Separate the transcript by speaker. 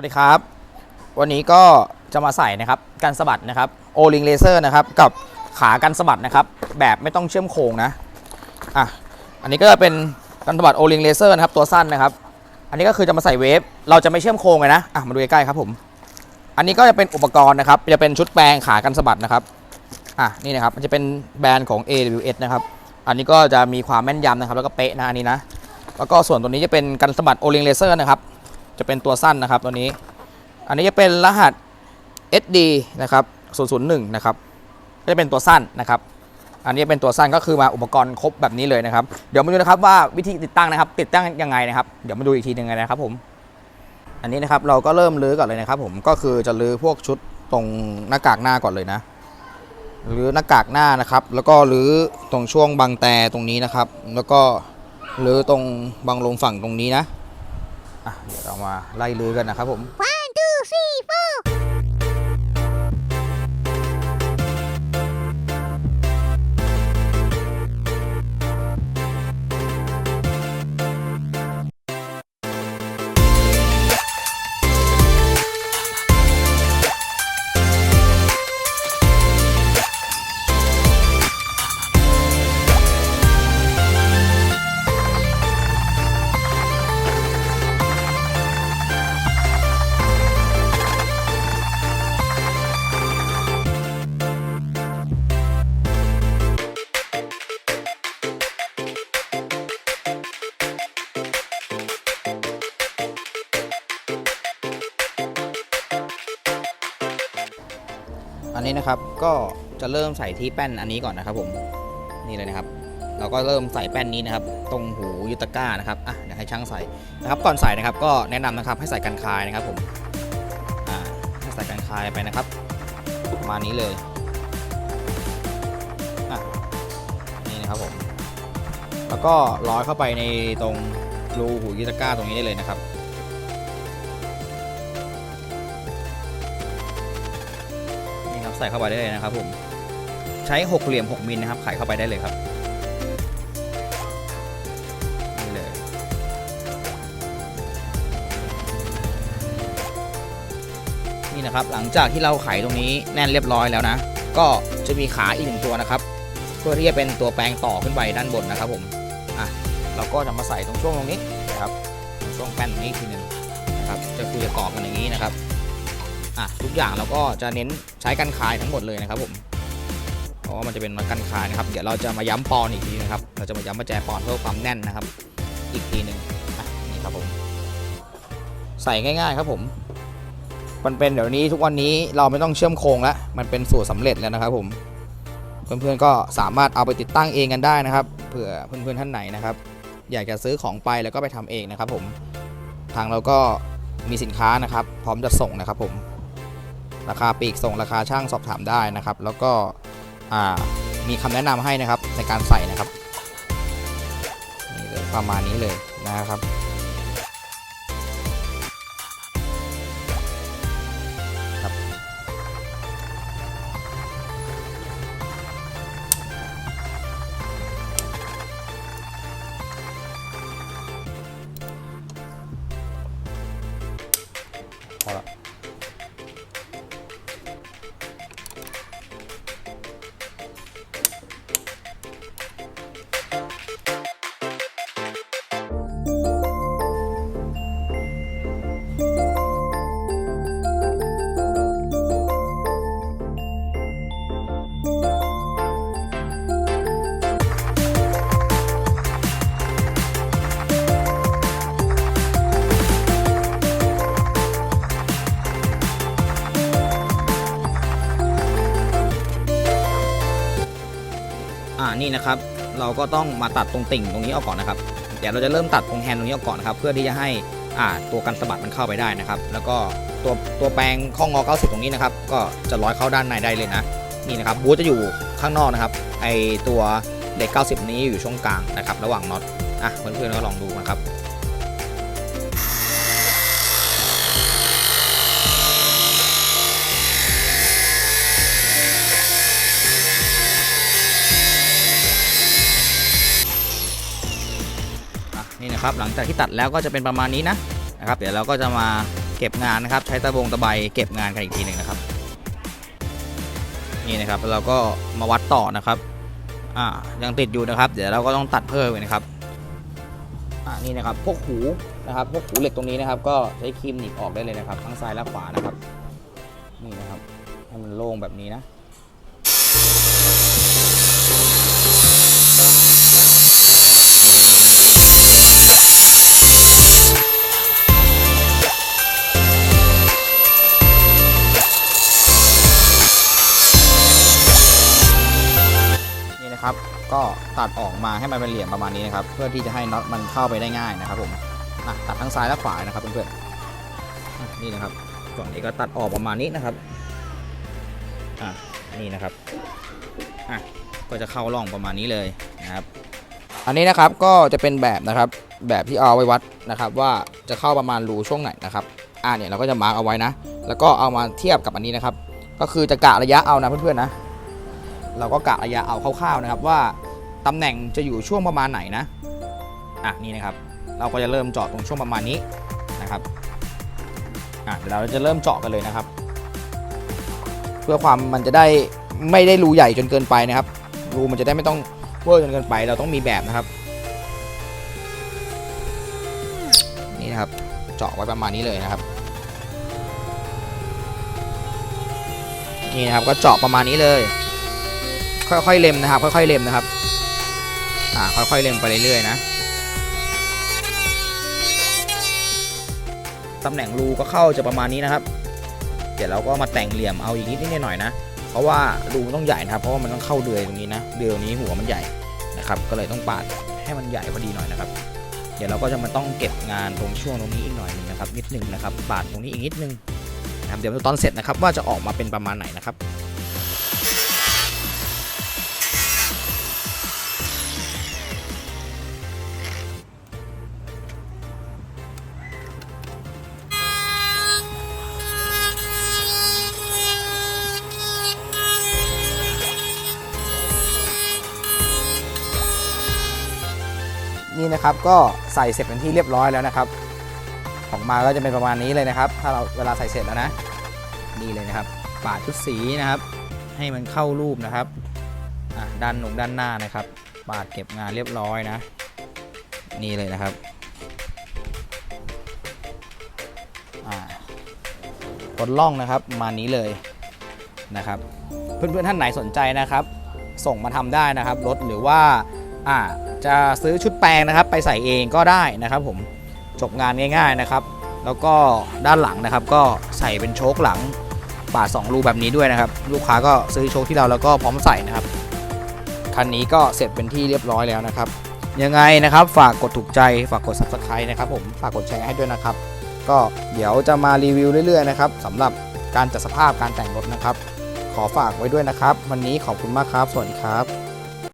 Speaker 1: วัสดีครับ วันนี้ก็จะมาใส่นะครับกันสะบัดนะครับโอลิงเลเซอร์นะครับกับขากันสะบัดนะครับ แบบไม่ต้องเชื่อมโครงนะอะอันนี้ก็จะเป็นกันสะบัดโอลิงเลเซอร์นะครับตัวสั้นนะครับ อันนี้ก็คือจะมาใส่เวฟเราจะไม่เชื่อมโครงเลยนะอะมาดูใกล้ๆครับผม อันนี้ก็จะเป็นอุปกรณ์นะครับจะเป็นชุดแปลงขากันสะบัดนะครับอะนี่นะครับมันจะเป็นแบรนด์ของ AWS นะครับอันนี้ก็จะมีความแม่นยำนะครับ แล้วก็เป๊ะนะอันนี้นะแล้วก็ส่วนตัวนี้จะเป็นกันสะบัดโอลิงเลเซอร์นะครับ จะเป็นตัวสั้นนะครับตัวนี้ อันนี้จะเป็นรหัส SD นะครับ001นะครับก็จะเป็นตัวสั้นนะครับอันนี้เป็นตัวสั้นก็คือมาอุปกรณ์ครบแบบนี้เลยนะครับ เดี๋ยวมาดูนะครับว่าวิธีติดตั้งนะครับ ติดตั้งยังไงนะครับ เดี๋ยวมาดูอีกทีหนึงนะครับผม อันนี้นะครับเราก็เริ่มลื้อก่อนเลยนะครับ ผมก็คือจะลื้อพวกชุดตรงหน้ากากหน้าก่อนเลยนะลื้อหน้ากากหน้านะครับ แล้วก็ลื้อตรงช่วงบังแต่ตรงนี้นะครับ แล้วก็ลื้อตรงบังลงฝั่งตรงนี้นะ อะเดี๋ยวเรามาไล่ลือกันนะครับผม อันนี้นะครับก็จะเริ่มใส่ที่แป้นอันนี้ก่อนนะครับผมนี่เลยนะครับ เราก็เริ่มใส่แป้นนี้นะครับ ตรงหูยูตก้านะครับอะเดี๋ยวให้ช่างใส่นะครับ ก่อนใส่นะครับก็แนะนำนะครับให้ใส่กันคายนะครับผมอ่าให้ใส่กันคายไปนะครับประมาณนี้เลยอะนี่นะครับผมแล้วก็ร้อยเข้าไปในตรงรูหูยูตก้าตรงนี้ได้เลยนะครับ ใส่เข้าไปได้เลยนะครับผมใช้หกเหลี่ยม6มิลนะครับไขเข้าไปได้เลยครับนี่เลยนี่นะครับหลังจากที่เราไขตรงนี้แน่นเรียบร้อยแล้วนะ ก็จะมีขาอีกหนึ่งตัวนะครับเพื่อที่จะเป็นตัวแปลงต่อขึ้นไปด้านบนนะครับผมอะเราก็จะมาใส่ตรงช่วงตรงนี้นะครับช่วงแป้นตรงนี้อีกทีหนึ่งนะครับจะคือจะต่อกันอย่างนี้นะครับ อะทุกอย่างเราก็จะเน้นใช้กันคายทั้งหมดเลยนะครับผมเพราะว่ามันจะเป็นกันคายนะครับ เดี๋ยวเราจะมาย้ำปอนอีกทีนะครับ เราจะมาย้ำประแจปอนเพื่อความแน่นนะครับ อีกทีหนึ่งนี่ครับผม ใส่ง่ายๆครับผม มันเป็นเดี๋ยวนี้ทุกวันนี้เราไม่ต้องเชื่อมโครงแล้ว มันเป็นสูตรสำเร็จแล้วนะครับผม เพื่อนๆก็สามารถเอาไปติดตั้งเองกันได้นะครับ เผื่อเพื่อนๆท่านไหนนะครับ อยากจะซื้อของไปแล้วก็ไปทำเองนะครับผม ทางเราก็มีสินค้านะครับ พร้อมจะส่งนะครับผม ราคาปีกส่งราคาช่างสอบถามได้นะครับ แล้วก็มีคำแนะนำให้นะครับในการใส่นะครับนี่เลยประมาณนี้เลยนะครับครั นี่นะครับ เราก็ต้องมาตัดตรงติ่งตรงนี้ออกก่อนนะครับ เดี๋ยวเราจะเริ่มตัดตรงแฮนด์ตรงนี้ออกก่อนนะครับ เพื่อที่จะให้อ่าตัวกันสะบัดมันเข้าไปได้นะครับ แล้วก็ตัวตัวแปลงข้องงอ90 ตรงนี้นะครับ ก็จะร้อยเข้าด้านในได้เลยนะ นี่นะครับบูทจะอยู่ข้างนอกนะครับ ไอตัวเหล็ก 90 นี้อยู่ช่วงกลางนะครับ ระหว่างน็อต อะเพื่อนๆก็ลองดูนะครับ นะครับหลังจากที่ตัดแล้วก็จะเป็นประมาณนี้นะนะครับเดี๋ยวเราก็จะมาเก็บงานนะครับ ใช้ตะบงตะไบเก็บงานกันอีกทีหนึ่งนะครับนี่นะครับเราก็มาวัดต่อนะครับอ่ายังติดอยู่นะครับ เดี๋ยวเราก็ต้องตัดเพิ่มเลยนะครับอ่านี่นะครับพวกหูนะครับพวกหูเหล็กตรงนี้นะครับ ก็ใช้ครีมหนีบออกได้เลยนะครับทั้งซ้ายและขวานะครับ นี่นะครับให้มันโล่งแบบนี้นะ นะครับ ก็ตัดออกมาให้มันเป็นเหลี่ยมประมาณนี้นะครับ เพื่อที่จะให้น็อตมันเข้าไปได้ง่ายนะครับผมอะตัดทั้งซ้ายและขวานะครับเพื่อนๆนี่นะครับฝั่งนี้ก็ตัดออกประมาณนี้นะครับอะนี่นะครับอะก็จะเข้าร่องประมาณนี้เลยนะครับ อันนี้นะครับก็จะเป็นแบบนะครับแบบที่เอาไว้วัดนะครับ ว่าจะเข้าประมาณรูช่วงไหนนะครับอ่าเนี่ยเราก็จะมาร์กเอาไว้นะ แล้วก็เอามาเทียบกับอันนี้นะครับ ก็คือจะกะระยะเอานะเพื่อนๆนะ เราก็กะระยะเอาคร่าวๆนะครับว่าตำแหน่งจะอยู่ช่วงประมาณไหนนะอะนี่นะครับ เราก็จะเริ่มเจาะตรงช่วงประมาณนี้นะครับอะเดี๋ยวเราจะเริ่มเจาะกันเลยนะครับ เพื่อความมันจะได้ไม่ได้รูใหญ่จนเกินไปนะครับ รูมันจะได้ไม่ต้องเวอร์จนเกินไป เราต้องมีแบบนะครับ นี่นะครับ เจาะไว้ประมาณนี้เลยนะครับ นี่นะครับก็เจาะประมาณนี้เลย ค่อยๆเล็มนะครับ ค่อยๆเล็มนะครับอ่าค่อยๆเล็มไปเรื่อยๆนะตำแหน่งรูก็เข้าจะประมาณนี้นะครับ เดี๋ยวเราก็มาแต่งเหลี่ยมเอาอีกนิดนิดหน่อยนะ เพราะว่ารูมันต้องใหญ่นะครับ เพราะว่ามันต้องเข้าเดือยตรงนี้นะ เดือยตรงนี้หัวมันใหญ่นะครับ ก็เลยต้องปาดให้มันใหญ่พอดีหน่อยนะครับ เดี๋ยวเราก็จะมาต้องเก็บงานตรงช่วงตรงนี้อีกหน่อยนึงนะครับ นิดนึงนะครับ ปาดตรงนี้อีกนิดนึงนะครับ เดี๋ยวตอนเสร็จนะครับว่าจะออกมาเป็นประมาณไหนนะครับ นี่นะครับก็ใส่เสร็จเป็นที่เรียบร้อยแล้วนะครับออกมาก็จะเป็นประมาณนี้เลยนะครับ ถ้าเราเวลาใส่เสร็จแล้วนะนี่เลยนะครับปาดชุดสีนะครับ ให้มันเข้ารูปนะครับด้านหนุงด้านหน้านะครับปาดเก็บงานเรียบร้อยนะ นี่เลยนะครับกดล่องนะครับมานี้เลยนะครับ เพื่อนๆท่านไหนสนใจนะครับ ส่งมาทำได้นะครับรถหรือว่า อ่าจะซื้อชุดแปลงนะครับ ไปใส่เองก็ได้นะครับผมจบงานง่ายๆนะครับ แล้วก็ด้านหลังนะครับ ก็ใส่เป็นโชคหลังปาด2รูแบบนี้ด้วยนะครับ ลูกค้าก็ซื้อโชคที่เราแล้วก็พร้อมใส่นะครับคันนี้ก็เสร็จเป็นที่เรียบร้อยแล้วนะครับ ยังไงนะครับฝากกดถูกใจฝากกด subscribe นะครับผมฝากกดแชร์ให้ด้วยนะครับ ก็เดี๋ยวจะมารีวิวเรื่อยๆนะครับสำหรับการจัดสภาพการแต่งรถนะครับ ขอฝากไว้ด้วยนะครับ วันนี้ขอบคุณมากครับ สวัสดีครับ